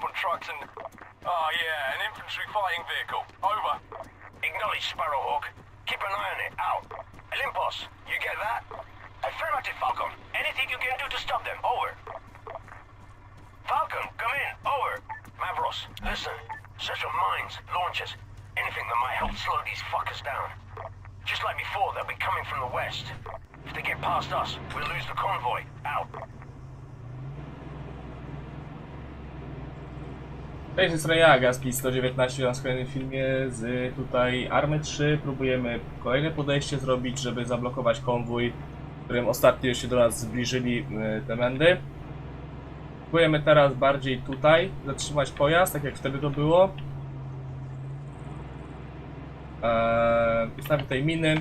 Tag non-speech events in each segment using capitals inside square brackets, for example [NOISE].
up on trucks and... Oh, yeah, an infantry fighting vehicle. Over. Acknowledge, Sparrowhawk. Keep an eye on it. Out. Olympus, you get that? Affirmative, Falcon. Anything you can do to stop them. Over. Falcon, come in. Over. Mavros, listen. Search of mines, launches, anything that might help slow these fuckers down. Just like before, they'll be coming from the west. If they get past us, we'll lose the convoy. Out. Cześć, jest ja, Gaski 119 na kolejnym filmie z tutaj Army 3. Próbujemy kolejne podejście zrobić, żeby zablokować konwój, którym ostatnio się do nas zbliżyli y, te mędy. Próbujemy teraz bardziej tutaj zatrzymać pojazd, tak jak wtedy to było. Eee, tutaj miny.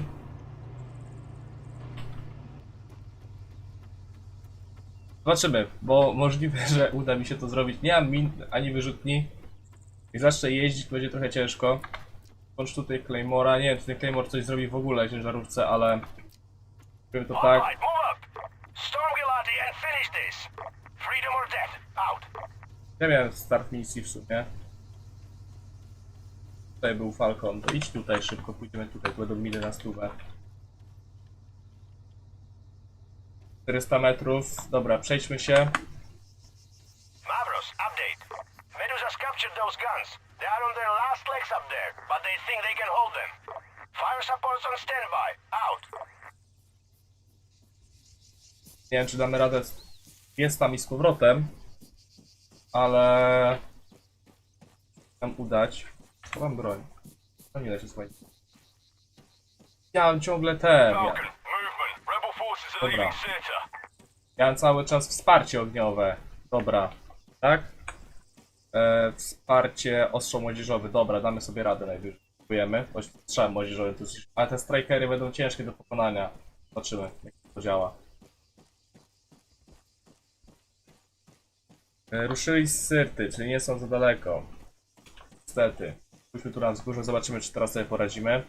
Zobaczymy, bo możliwe, że uda mi się to zrobić. Nie mam min ani wyrzutni. I zacznę jeździć, będzie trochę ciężko. Włącz tutaj Claymora. Nie wiem, czy ten Claymore coś zrobi w ogóle w ciężarówce, ale... Powiem to tak. Out. Ja miałem start misji w sumie. Tutaj był Falcon. To idź tutaj szybko, pójdziemy tutaj, tu będą miny na stówę. 400 metrów. Dobra, przejdźmy się. Mavros, update. Medusa's captured those guns. They are on their last legs up there, but they think they can hold them. Fire support's on standby. Out. Nie wiem, czy damy radę z tam i z powrotem, ale nam udać. Mam broń. To nie da się słuchać. Ja mam ciągle te. Falcon, movement. Rebel forces are Dobra. leaving Sirta. Ja mam cały czas wsparcie ogniowe. Dobra, tak? E, wsparcie ostrzo młodzieżowy. Dobra, damy sobie radę najwyżej. Próbujemy. Choć strzałem. Ale te strikery będą ciężkie do pokonania. Zobaczymy, jak to działa. E, Ruszyli z Syrty, czyli nie są za daleko. Niestety. Pójdźmy tu na wzgórze, zobaczymy, czy teraz sobie poradzimy.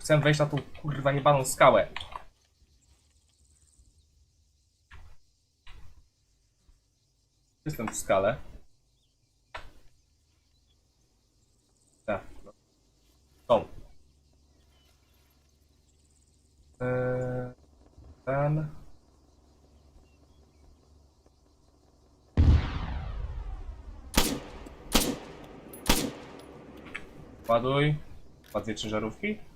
Chcę wejść na tą kurwa niebaną skałę. Jestem w skale. Tak. no. Tą. Eee, ten. Ładuj. Ma dwie ciężarówki?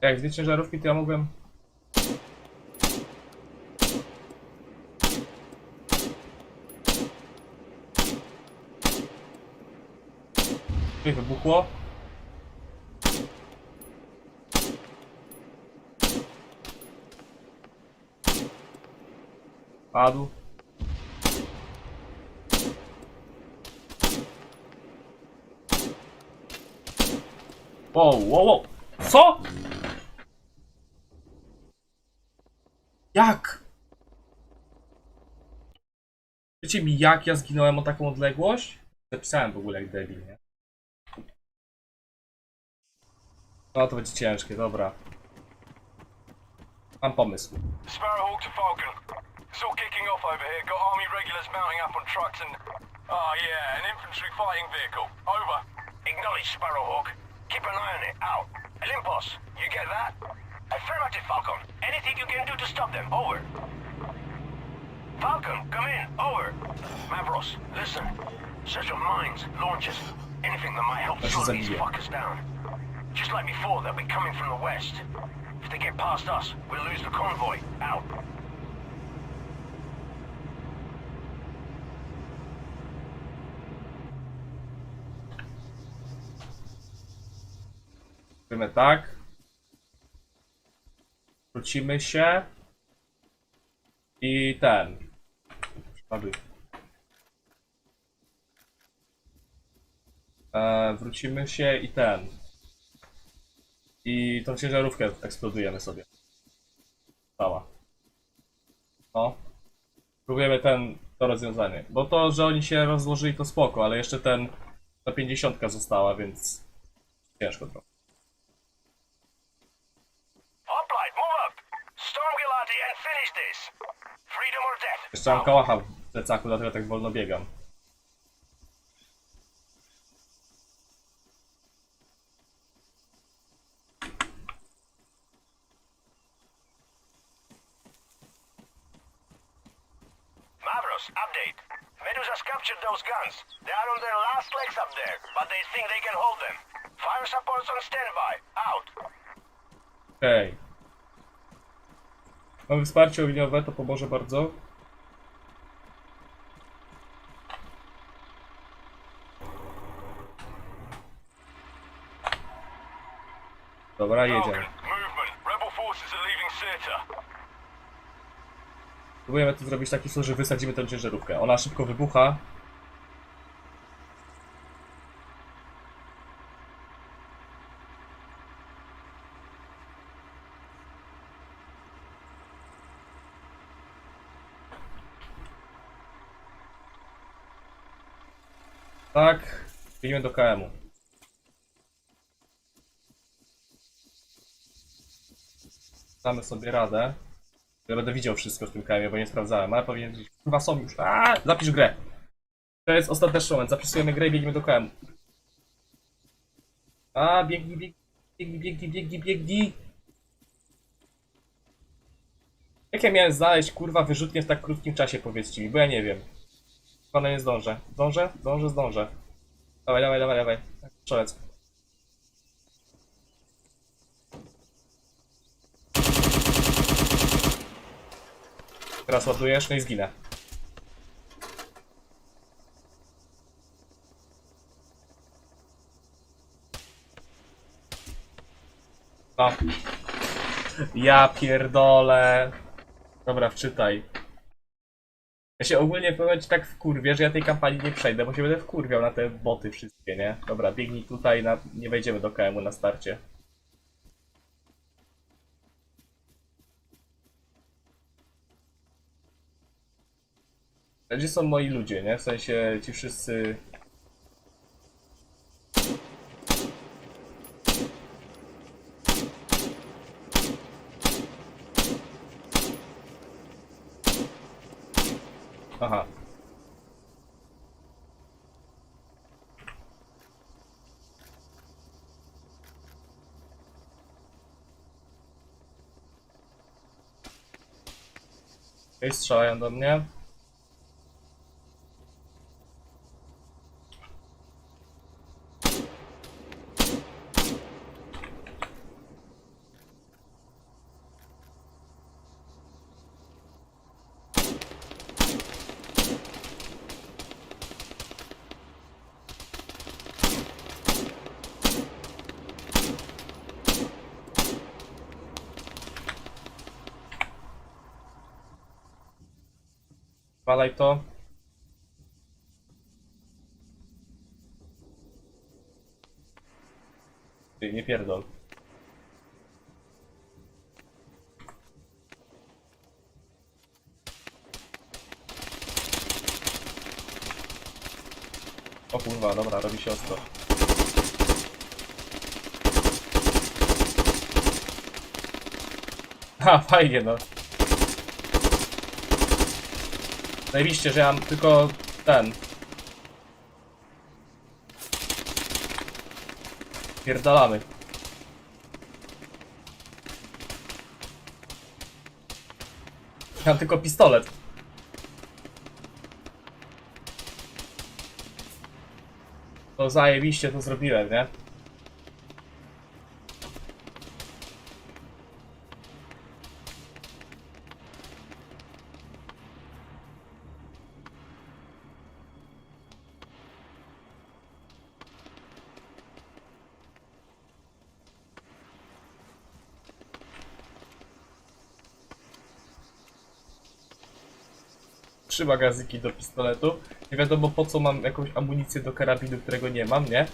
Jak dwie ciężarówki, to ja mogłem... Coś wybuchło. Padł. Wow, wow, wow. Co? Jak? Wiecie mi, jak ja zginąłem o taką odległość? Zapisałem w ogóle jak debil, nie? No to będzie ciężkie, dobra. Mam pomysł. Sparrowhawk to Falcon. It's all kicking off over here. Got army regulars mounting up on trucks and... Oh, yeah, an infantry fighting vehicle. Over. Acknowledge, Sparrowhawk. Keep an eye on it. Out. Olympus, you get that? Affirmative, Falcon. Anything you can do to stop them. Over. Falcon, come in. Over. Mavros, listen. Search of mines, launches, anything that might help That's slow these fuckers down. Just like before, they'll be coming from the west. If they get past us, we'll lose the convoy. Out. Robimy tak. Wrócimy się. I ten. Spadły. E, wrócimy się i ten. I tą ciężarówkę eksplodujemy sobie. Cała. No. Próbujemy ten, to rozwiązanie. Bo to, że oni się rozłożyli to spoko, ale jeszcze ten, ta 50 została, więc ciężko trochę. Jeszcze mam kałacha w plecaku, dlatego tak wolno biegam. Mavros, update. Medusa's captured those guns. They are on their last legs up there, but they think they can hold them. Fire support's on standby. Out. Okej. Mamy wsparcie ogniowe, to pomoże bardzo. Dobra, jedziemy. Próbujemy tu zrobić taki sposób, że wysadzimy tę ciężarówkę. Ona szybko wybucha. Tak, biegniemy do KM-u. Damy sobie radę. Ja będę widział wszystko w tym KM, bo nie sprawdzałem, ale powinien gdzieś. Chyba są już. A, zapisz grę. To jest ostateczny moment. Zapisujemy grę i biegniemy do KM. A, biegnij, biegnij, biegnij, biegnij, biegnij. Jak ja miałem znaleźć, kurwa, wyrzutnie w tak krótkim czasie, powiedzcie mi, bo ja nie wiem. Chyba nie zdążę. Zdążę? Zdążę, zdążę. Dawaj, dawaj, dawaj, dawaj. Strzelec. Teraz ładujesz, no i zginę. No. Ja pierdolę. Dobra, wczytaj. Ja się ogólnie powiem ci tak wkurwię, że ja tej kampanii nie przejdę, bo się będę wkurwiał na te boty wszystkie, nie? Dobra, biegnij tutaj, na... nie wejdziemy do KM-u na starcie. Gdzie są moi ludzie, nie? W sensie ci wszyscy... Aha. Okej, strzelają do mnie. Walaj to. Ty, nie pierdol. O kurwa, dobra, robi się ostro. Ha, fajnie no. Zajebiście, że ja mam tylko ten. Pierdalamy. Ja mam tylko pistolet. To zajebiście to zrobiłem, nie? Magazyki do pistoletu. Nie wiadomo po co mam jakąś amunicję do karabinu, którego nie mam, nie?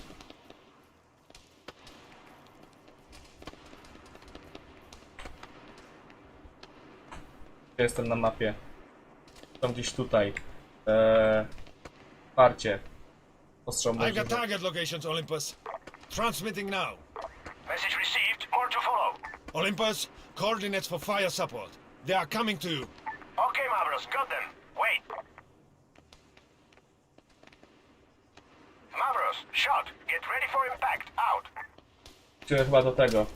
Jestem na mapie. Są gdzieś tutaj. Eee, parcie. Ostrzał I got target locations, Olympus. Transmitting now. Message received. More to follow. Olympus, coordinates for fire support. They are coming to you. Okay, Mavros, got them. Wait. Mavros, shot. Get ready for impact. Out. Chyba do tego.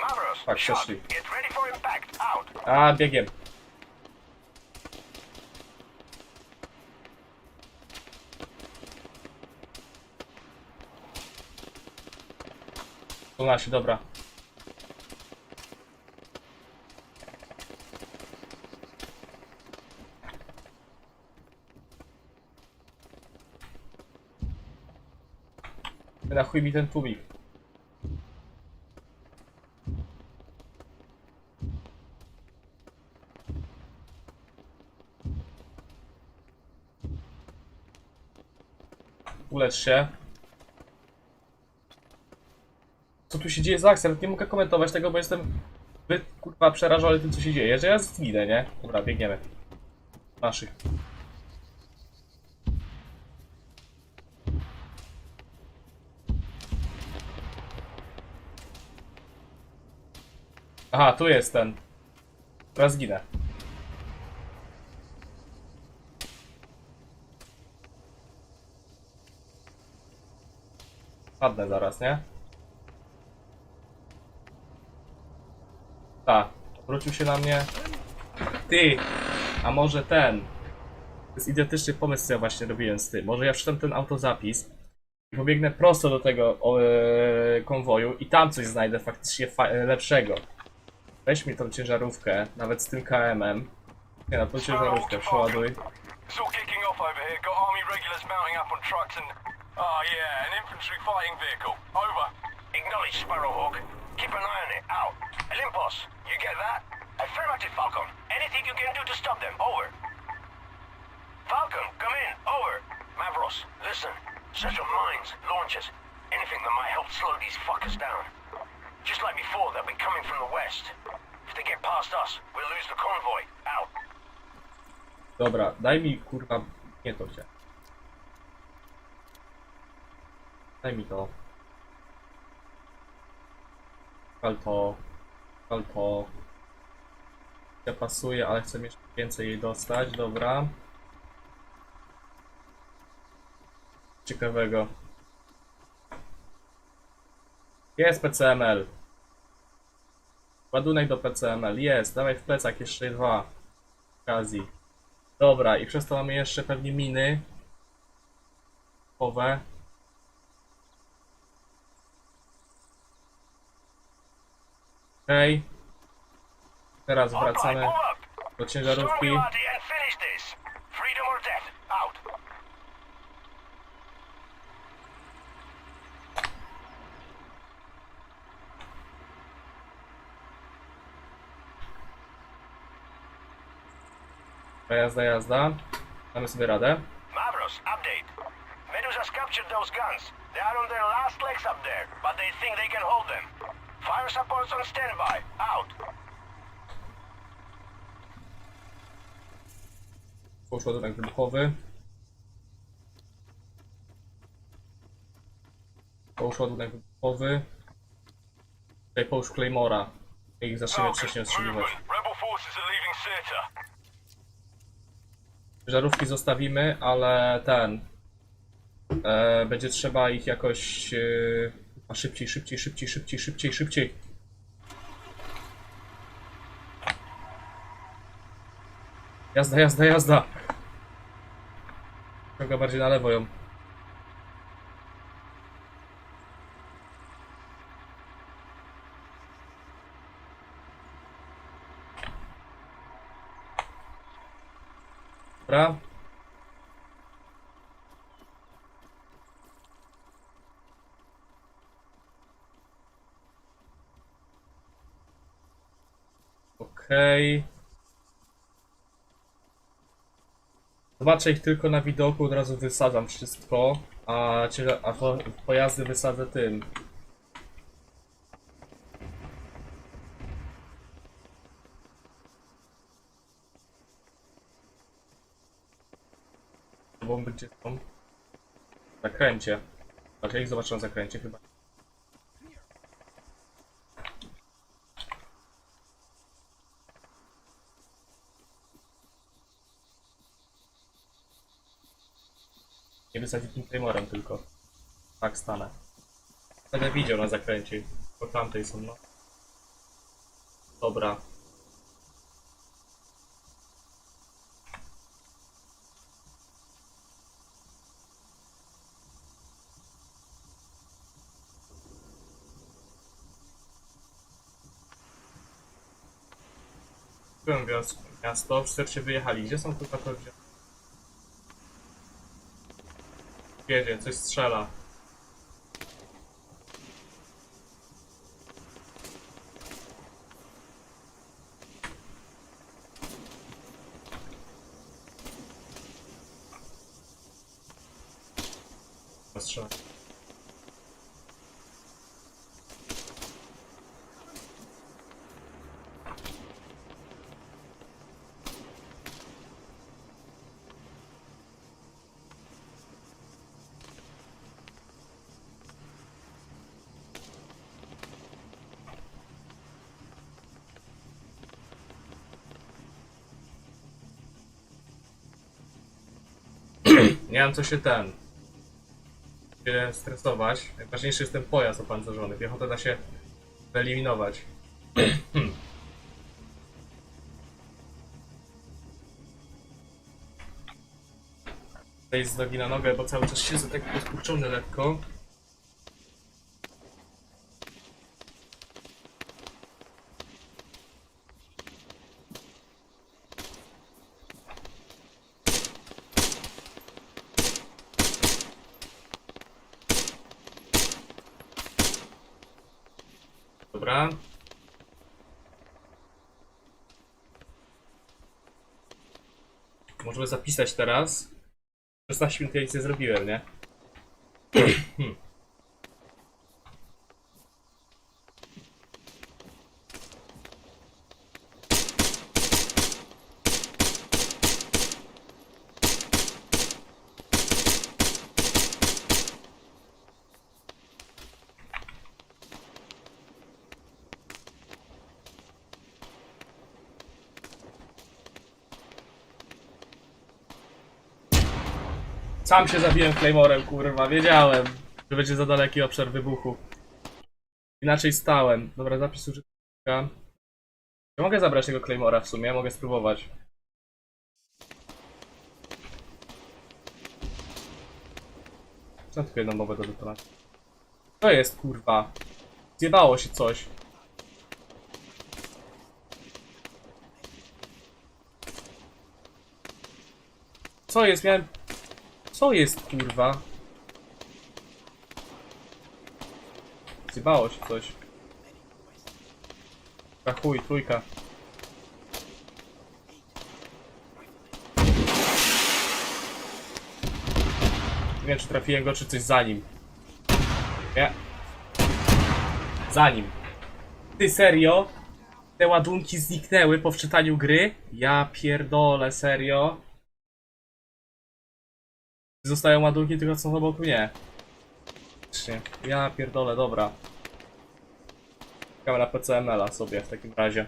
Mavros, Tak, shot. przeszli. Get ready for impact. Out. A, biegiem. Tu nasi, dobra. Na chuj mi ten tłumik. Ulecz się. Co tu się dzieje z akcją? Nie mogę komentować tego, bo jestem zbyt kurwa przerażony tym, co się dzieje, że ja zginę, nie? Dobra, biegniemy. Naszych. Aha, tu jest ten. Teraz zginę. Padnę zaraz, nie? Tak, wrócił się na mnie. Ty! A może ten? To jest idiotyczny pomysł, co ja właśnie robiłem z tym. Może ja przeczytam ten autozapis i pobiegnę prosto do tego e, konwoju i tam coś znajdę faktycznie fa- lepszego. Weź mi tą ciężarówkę, nawet z tym KM-em. Nie no, tą ciężarówkę przeładuj. Acknowledge, Sparrowhawk. Falcon. Anything you can do to stop them. Over. Falcon, come in. Over. Mavros, listen. Of mines, launches, anything that might help slow these fuckers down. Just like before, they'll be coming from the west. If they get past us, we'll lose the convoy. Out. Dobra, daj mi kurwa. Nie to chciałem. Daj mi to. Pal to. Pal to. Ja pasuje, ale chcę jeszcze więcej jej dostać. Dobra. Ciekawego. Jest PCML. Ładunek do PCML. Jest. Dawaj w plecak jeszcze dwa. Okazji. Dobra, i przez to mamy jeszcze pewnie miny. Owe. Okej. Teraz wracamy do ciężarówki. you out and finish this. Freedom or death. Out. Jazda, jazda. Mamy sobie radę. Mavros, update. Medusa's captured those guns. They are on their last legs up there, but they think they can hold them. Fire support's on standby. Out. Poszło ładunek wybuchowy. Połóż ładunek wybuchowy. Tutaj połóż Claymora. Ich zaczniemy wcześniej ostrzeliwać. Rebel forces are leaving Sirta. Żarówki zostawimy, ale ten. E, będzie trzeba ich jakoś. E, a szybciej, szybciej, szybciej, szybciej, szybciej, szybciej. Jazda, jazda, jazda. Trochę bardziej na lewo ją. Dobra. Okej. Zobaczę ich tylko na widoku, od razu wysadzam wszystko, a, a po, pojazdy wysadzę tym. zakręcie. Znaczy ich zobaczyłem zakręcie chyba. Nie wysadzić tym Claymorem tylko. Tak stanę. Będę widział na zakręcie. Po tamtej są no. Dobra, Byłem wios- miasto, wszyscy wyjechali. Gdzie są tu patrolki? Jedzie, coś. Strzela. [CLEARS THROAT] Nie mam co się ten. Się stresować. Najważniejszy jest ten pojazd opancerzony. Piechotę da się wyeliminować. [CLEARS THROAT] Zejść z nogi na nogę, bo cały czas siedzę tak poskurczony lekko. Dobra. Możemy zapisać teraz. 16 minut nic nie zrobiłem, nie? Hmm. Sam się zabiłem Claymorem, kurwa, wiedziałem, że będzie za daleki obszar wybuchu. Inaczej stałem. Dobra, zapis użytkownika. Ja mogę zabrać tego Claymora w sumie, mogę spróbować. Co tylko jedną bombę do detonacji? To jest, kurwa. Zjebało się coś. Co jest? Miałem... Co jest, kurwa? Zjebało się coś. A chuj, trójka. Nie wiem, czy trafiłem go, czy coś za nim. Nie. Za nim. Ty serio? Te ładunki zniknęły po wczytaniu gry? Ja pierdolę, serio? Zostają ładunki, tylko co obok mnie. Ja pierdolę, dobra. Na PCML-a sobie w takim razie.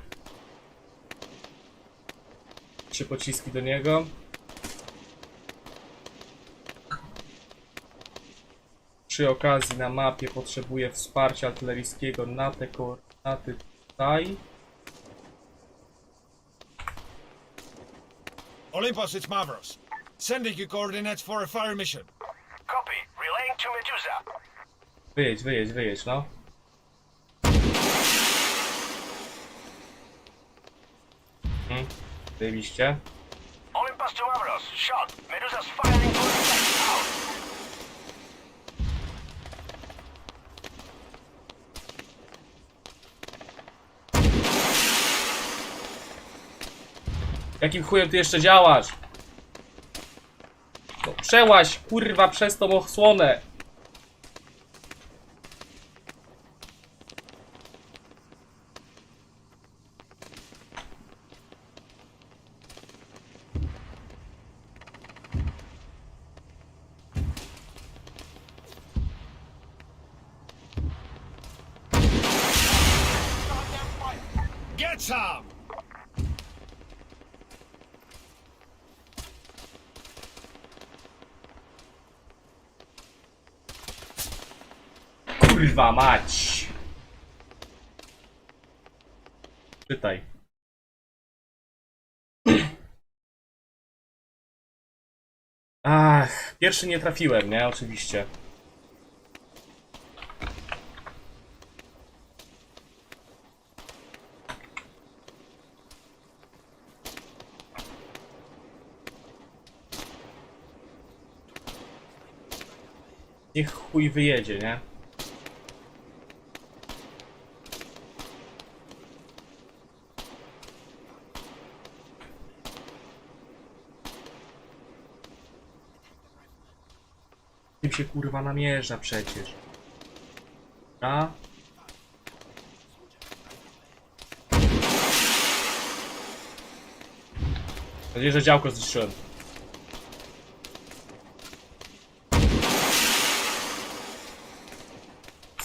Trzy pociski do niego. Przy okazji na mapie potrzebuję wsparcia artyleryjskiego na te koordynaty tutaj. Olympus, it's Mavros. Sending you coordinates for a fire mission. Copy. Relaying to Medusa. Wyjedź, wyjedź, wyjedź, no. Hmm, zajebiście. Olympus to Avros. Shot. Medusa's firing for effect. Out. Jakim chujem ty jeszcze działasz? Przełaź, kurwa, przez tą osłonę. Get some! Kurwa mać! Czytaj. Ach, pierwszy nie trafiłem, nie? Oczywiście. Niech chuj wyjedzie, nie? Się kurwa namierza przecież. A? Mam nadzieję, że działko zniszczyłem.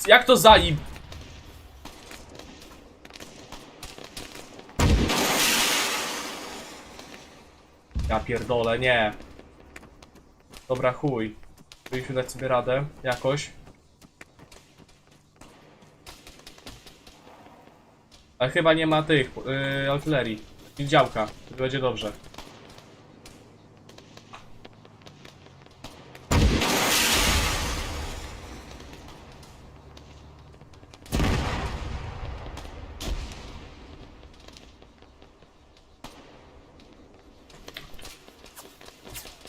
Jak to zanim? Ja pierdolę, nie. Dobra, chuj. Powinniśmy dać sobie radę, jakoś. Ale chyba nie ma tych, yy, artylerii. I działka, to będzie dobrze.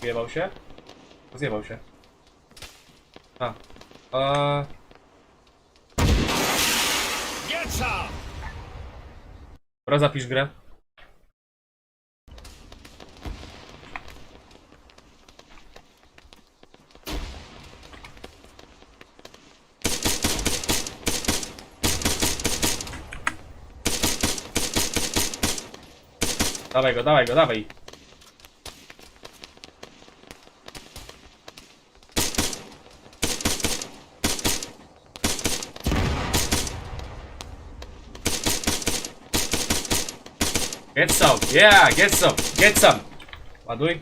Zjebał się? Zjebał się. A. Eee, dobra, zapisz grę. Dawaj go, dawaj go, dawaj. Get some, yeah, get some, get some. What Ładuj.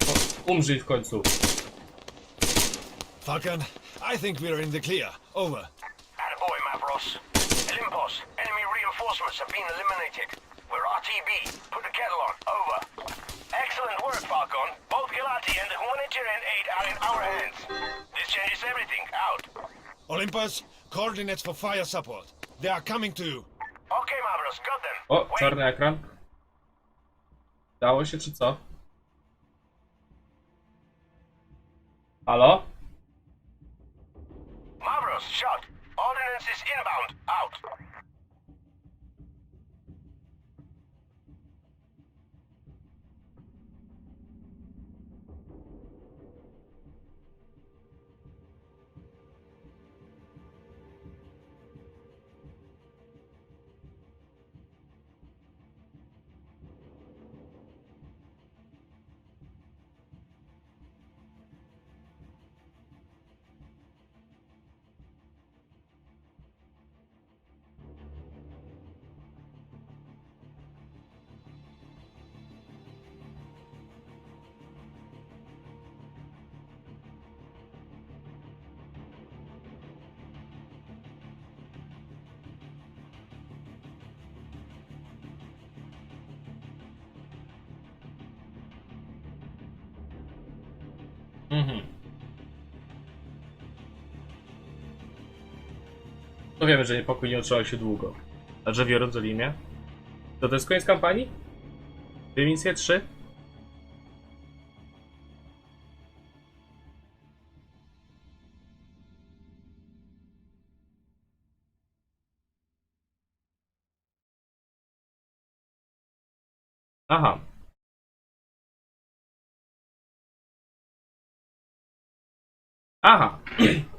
O, oh, Umrzyj w końcu. Falcon, I think we're in the clear. Over. Been. We're RTB. Put the kettle on. Over. Excellent work, Falcon. Both Galati and the humanitarian aid are in our hands. This changes everything. Out. Olympus, coordinates for fire support. They are coming to you. Okay, Mavros, got them. O, Wait. czarny ekran. Dało się czy co? Halo? Mavros, shot. Mhm. To wiemy, że niepokój nie utrzymał się długo. A drzewie w Jerozolimie? To to jest koniec kampanii? Misje? Trzy? Aha. Aha. [CLEARS THROAT]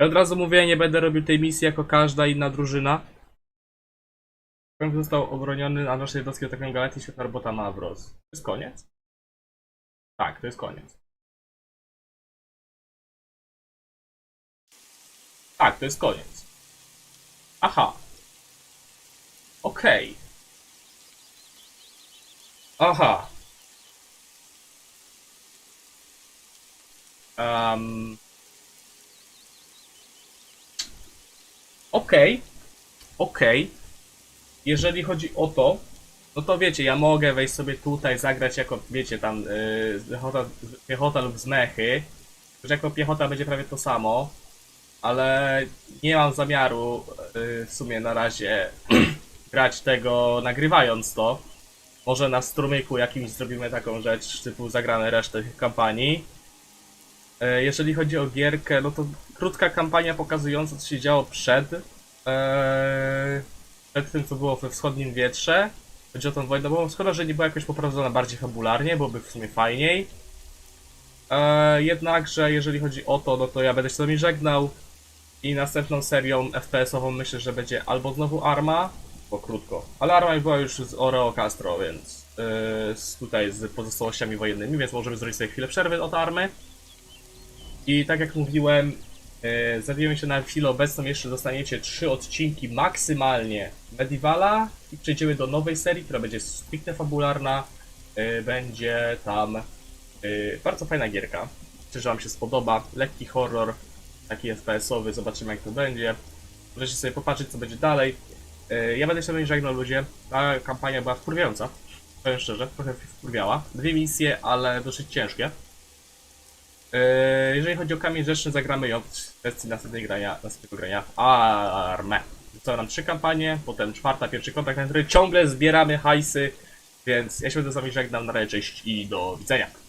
Ja od razu mówię, nie będę robił tej misji jako każda inna drużyna. Krąg został obroniony, a nasze jednostki atakują Galację Świetna Robota Mavros. To jest koniec? Tak, to jest koniec. Tak, to jest koniec. Aha. Okej. Aha. Um. Okej. Okej. Jeżeli chodzi o to, no to wiecie, ja mogę wejść sobie tutaj, zagrać jako, wiecie, tam yy, piechota, piechota lub z mechy. Że jako piechota będzie prawie to samo, ale nie mam zamiaru yy, w sumie na razie [CLEARS THROAT] grać tego nagrywając to. Może na strumyku jakimś zrobimy taką rzecz, typu zagramy resztę kampanii. E, Jeżeli chodzi o gierkę, no to krótka kampania pokazująca, co się działo przed, e, przed tym, co było we wschodnim wietrze. Chodzi o tą wojnę, bo szkoda, że nie była jakoś poprowadzona bardziej fabularnie, byłoby w sumie fajniej. E, jednakże, jeżeli chodzi o to, no to ja będę się z wami żegnał. I następną serią FPS-ową myślę, że będzie albo znowu Arma, bo krótko. Ale Arma była już z Oreo Castro, więc yy, tutaj z pozostałościami wojennymi, więc możemy zrobić sobie chwilę przerwy od Army. I tak jak mówiłem, yy, zabijemy się na chwilę obecną, jeszcze dostaniecie trzy odcinki maksymalnie Medievala i przejdziemy do nowej serii, która będzie stricte fabularna. Yy, będzie tam yy, bardzo fajna gierka. Że Wam się spodoba. Lekki horror, taki FPS-owy, zobaczymy jak to będzie. Możecie sobie popatrzeć co będzie dalej. Yy, Ja będę się żegnał ludzie. Ta kampania była wkurwiająca. Powiem szczerze, trochę wkurwiała. Dwie misje, ale dosyć ciężkie. Yy, Jeżeli chodzi o kamień rzeczny, zagramy ją w kwestii następnej grania, następnego grania w Armę. Zostały nam trzy kampanie, potem czwarta, pierwszy kontakt, na który ciągle zbieramy hajsy, więc ja się będę z wami żegnam, na razie, cześć i do widzenia.